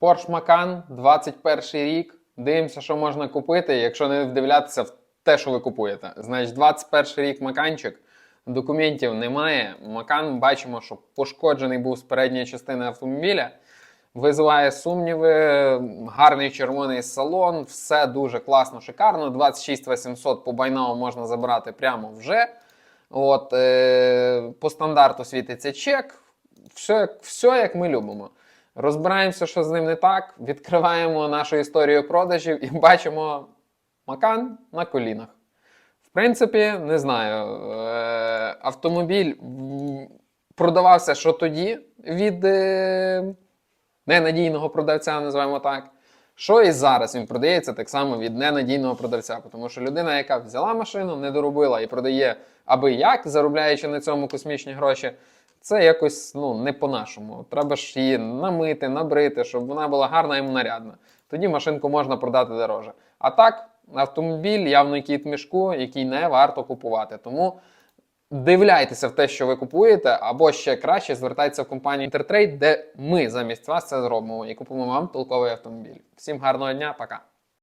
Porsche Macan, 21 рік. Дивимося, що можна купити, якщо не вдивлятися в те, що ви купуєте. Значить, 21 рік Маканчик. Документів немає. Макан бачимо, що пошкоджений був з передньої частини автомобіля. Визиває сумніви, гарний червоний салон, все дуже класно, шикарно. 26 800 по байнау можна забрати прямо вже. От, е, по стандарту світиться чек. Все, все як ми любимо. Розбираємося, що з ним не так, відкриваємо нашу історію продажів і бачимо макан на колінах. В принципі, не знаю. Е, автомобіль продавався що тоді від е, ненадійного продавця, називаємо так. Що і зараз він продається так само від ненадійного продавця. Тому що людина, яка взяла машину, не доробила і продає аби як, заробляючи на цьому космічні гроші, це якось ну, не по-нашому. Треба ж її намити, набрити, щоб вона була гарна і нарядна. Тоді машинку можна продати дороже. А так, автомобіль явно кіт мішку, який не варто купувати. Тому Дивляйтеся в те, що ви купуєте, або ще краще звертайтеся в компанію Intertrade, де ми замість вас це зробимо і купимо вам толковий автомобіль. Всім гарного дня, пока!